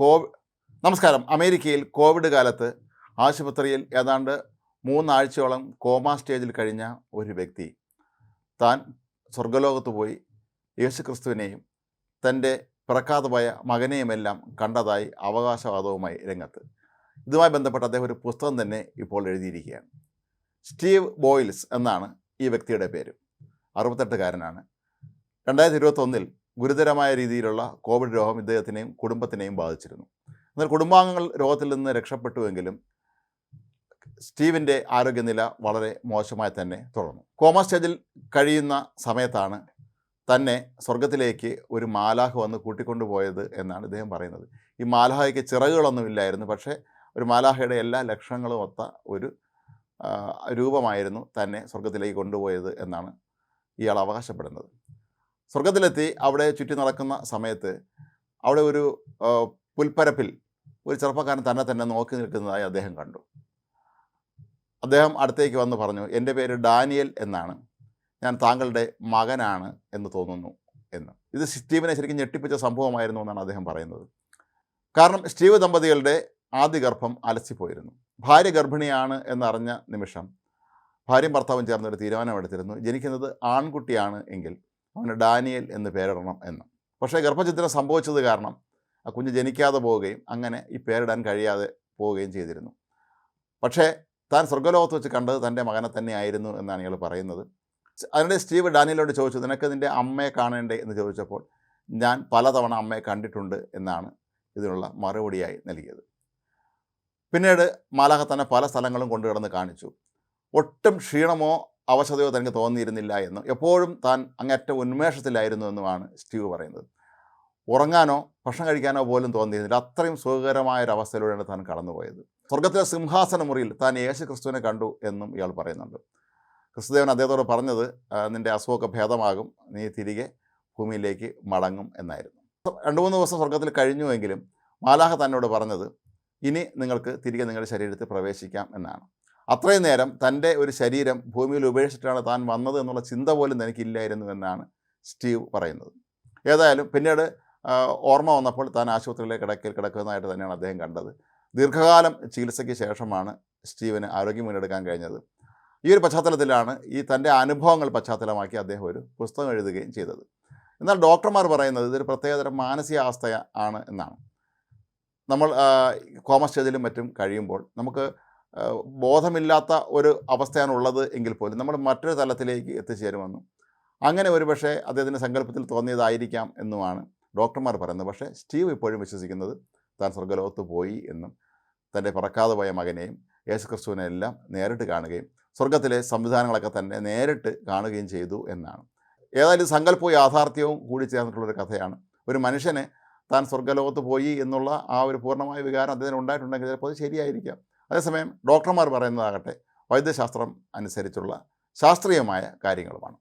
Cove നമസ്കാരം. അമേരിക്കയിൽ Covid കാലത്ത് ആശുപത്രിയിൽ ഏതാണ്ട് മൂന്നാഴ്ചയോളം കോമ സ്റ്റേജിൽ കഴിഞ്ഞ ഒരു വ്യക്തി താൻ സ്വർഗലോകത്ത് പോയി യേശുക്രിസ്തുവിനെയും തന്റെ പിറക്കാതുപോയ മകനെയുമെല്ലാം കണ്ടതായി അവകാശവാദവുമായി രംഗത്ത്. ഇതുമായി ബന്ധപ്പെട്ട് അദ്ദേഹം ഒരു പുസ്തകം തന്നെ ഇപ്പോൾ എഴുതിയിരിക്കുകയാണ്. സ്റ്റീവ് ബോയിൽസ് എന്നാണ് ഈ വ്യക്തിയുടെ പേര്. അറുപത്തെട്ടുകാരനാണ്. രണ്ടായിരത്തി ഇരുപത്തൊന്നിൽ ഗുരുതരമായ രീതിയിലുള്ള കോവിഡ് രോഗം ഇദ്ദേഹത്തിനെയും കുടുംബത്തിനെയും ബാധിച്ചിരുന്നു. എന്നാൽ കുടുംബാംഗങ്ങൾ രോഗത്തിൽ നിന്ന് രക്ഷപ്പെട്ടുവെങ്കിലും സ്റ്റീവിന്റെ ആരോഗ്യനില വളരെ മോശമായി തന്നെ തുടർന്നു. കോമ സ്റ്റേജിൽ കഴിയുന്ന സമയത്താണ് തന്നെ സ്വർഗത്തിലേക്ക് ഒരു മാലാഹ വന്ന് കൂട്ടിക്കൊണ്ടുപോയത് എന്നാണ് ഇദ്ദേഹം പറയുന്നത്. ഈ മാലാഹയ്ക്ക് ചിറകുകളൊന്നുമില്ലായിരുന്നു പക്ഷേ ഒരു മാലാഹയുടെ എല്ലാ ലക്ഷണങ്ങളും ഒത്ത ഒരു രൂപമായിരുന്നു തന്നെ സ്വർഗത്തിലേക്ക് കൊണ്ടുപോയത് എന്നാണ് ഇയാൾ അവകാശപ്പെടുന്നത്. സ്വർഗത്തിലെത്തി അവിടെ ചുറ്റി നടക്കുന്ന സമയത്ത് അവിടെ ഒരു പുൽപ്പരപ്പിൽ ഒരു ചെറുപ്പക്കാരൻ തന്നെ തന്നെ നോക്കി നിൽക്കുന്നതായി അദ്ദേഹം കണ്ടു. അദ്ദേഹം അടുത്തേക്ക് വന്ന് പറഞ്ഞു എന്റെ പേര് ഡാനിയൽ എന്നാണ്. ഞാൻ താങ്കളുടെ മകനാണ് എന്ന് തോന്നുന്നു എന്ന്. ഇത് സ്റ്റീവിനെ ശരിക്കും ഞെട്ടിപ്പിച്ച സംഭവമായിരുന്നു എന്നാണ് അദ്ദേഹം പറയുന്നത്. കാരണം സ്റ്റീവ് ദമ്പതികളുടെ ആദ്യ ഗർഭം അലസിപ്പോയിരുന്നു ഭാര്യ ഗർഭിണിയാണ് എന്നറിഞ്ഞ നിമിഷം ഭാര്യയും ഭർത്താവും ചേർന്നൊരു തീരുമാനമെടുത്തിരുന്നു. ജനിക്കുന്നത് ആൺകുട്ടിയാണ് എങ്കിൽ അവന് ഡാനിയൽ എന്ന് പേരിടണം എന്ന്. പക്ഷേ ഗർഭചിത്രം സംഭവിച്ചത് കാരണം ആ കുഞ്ഞ് ജനിക്കാതെ പോവുകയും അങ്ങനെ ഈ പേരിടാൻ കഴിയാതെ പോവുകയും ചെയ്തിരുന്നു. പക്ഷേ താൻ സ്വർഗലോകത്ത് വെച്ച് കണ്ടത് തന്റെ മകനെ തന്നെയായിരുന്നു എന്നാണ് ഇയാൾ പറയുന്നത്. അതിനിടെ സ്റ്റീവ് ഡാനിയലോട് ചോദിച്ചു നിനക്ക് നിന്റെ അമ്മയെ കാണേണ്ടേ? എന്ന് ചോദിച്ചപ്പോൾ ഞാൻ പലതവണ അമ്മയെ കണ്ടിട്ടുണ്ട് എന്നാണ് ഇതിനുള്ള മറുപടിയായി നൽകിയത്. പിന്നീട് മാലാഹ തന്നെ പല സ്ഥലങ്ങളും കൊണ്ടു കിടന്ന് കാണിച്ചു. ഒട്ടും ക്ഷീണമോ അവശതയോ തനിക്ക് തോന്നിയിരുന്നില്ല എന്നും എപ്പോഴും താൻ അങ്ങേറ്റ ഉന്മേഷത്തിലായിരുന്നു എന്നുമാണ് സ്റ്റീവ് പറയുന്നത്. ഉറങ്ങാനോ ഭക്ഷണം കഴിക്കാനോ പോലും തോന്നിയിരുന്നില്ല. അത്രയും സുഖകരമായ ഒരു അവസ്ഥയിലൂടെയാണ് താൻ കടന്നുപോയത്. സ്വർഗത്തിലെ സിംഹാസന മുറിയിൽ താൻ യേശു ക്രിസ്തുവിനെ കണ്ടു എന്നും ഇയാൾ പറയുന്നുണ്ട്. ക്രിസ്തുദേവൻ അദ്ദേഹത്തോട് പറഞ്ഞത് നിന്റെ അസുഖമൊക്കെ ഭേദമാകും. നീ തിരികെ ഭൂമിയിലേക്ക് മടങ്ങും എന്നായിരുന്നു. രണ്ട് മൂന്ന് ദിവസം സ്വർഗത്തിൽ കഴിഞ്ഞുവെങ്കിലും മാലാഹ തന്നോട് പറഞ്ഞത് ഇനി നിങ്ങൾക്ക് തിരികെ നിങ്ങളുടെ ശരീരത്തിൽ പ്രവേശിക്കാം എന്നാണ്. അത്രയും നേരം തന്റെ ഒരു ശരീരം ഭൂമിയിൽ ഉപേക്ഷിച്ചിട്ടാണ് താൻ വന്നത് എന്നുള്ള ചിന്ത പോലും തനിക്കില്ലായിരുന്നു എന്നാണ് സ്റ്റീവ് പറയുന്നത്. ഏതായാലും പിന്നീട് ഓർമ്മ വന്നപ്പോൾ താൻ ആശുപത്രിയിലെ കിടക്കൽ കിടക്കുന്നതായിട്ട് തന്നെയാണ് അദ്ദേഹം കണ്ടത്. ദീർഘകാലം ചികിത്സയ്ക്ക് ശേഷമാണ് സ്റ്റീവിന് ആരോഗ്യം വീണ്ടെടുക്കാൻ കഴിഞ്ഞത്. ഈ ഒരു പശ്ചാത്തലത്തിലാണ് ഈ തന്റെ അനുഭവങ്ങൾ പശ്ചാത്തലമാക്കി അദ്ദേഹം ഒരു പുസ്തകം എഴുതുകയും ചെയ്തത്. എന്നാൽ ഡോക്ടർമാർ പറയുന്നത് ഇതൊരു പ്രത്യേകതരം മാനസികാവസ്ഥ ആണ് എന്നാണ്. നമ്മൾ കോമ സ്റ്റേജിലും മറ്റും കഴിയുമ്പോൾ നമുക്ക് ബോധമില്ലാത്ത ഒരു അവസ്ഥയാണ് ഉള്ളത് എങ്കിൽ പോലും നമ്മൾ മറ്റൊരു തലത്തിലേക്ക് എത്തിച്ചേരുമെന്നും. അങ്ങനെ ഒരു പക്ഷേ അദ്ദേഹത്തിന്റെ സങ്കല്പത്തിൽ തോന്നിയതായിരിക്കാം എന്നുമാണ് ഡോക്ടർമാർ പറയുന്നത്. പക്ഷേ സ്റ്റീവ് ഇപ്പോഴും വിശ്വസിക്കുന്നത് താൻ സ്വർഗലോകത്ത് പോയി എന്നും തന്റെ പറക്കാതെ പോയ മകനെയും യേശുക്രിസ്തുവിനെ എല്ലാം നേരിട്ട് കാണുകയും സ്വർഗത്തിലെ സംവിധാനങ്ങളൊക്കെ തന്നെ നേരിട്ട് കാണുകയും ചെയ്തു എന്നാണ്. ഏതായാലും സങ്കല്പവും യാഥാർത്ഥ്യവും കൂടി ചേർന്നിട്ടുള്ളൊരു കഥയാണ്. ഒരു മനുഷ്യനെ താൻ സ്വർഗലോകത്ത് പോയി എന്നുള്ള ആ ഒരു പൂർണമായ വികാരം അദ്ദേഹത്തിന് ഉണ്ടായിട്ടുണ്ടെങ്കിൽ ചിലപ്പോൾ അത് ശരിയായിരിക്കാം. അതേസമയം ഡോക്ടർമാർ പറയുന്നതാകട്ടെ വൈദ്യശാസ്ത്രം അനുസരിച്ചുള്ള ശാസ്ത്രീയമായ കാര്യങ്ങളുമാണ്.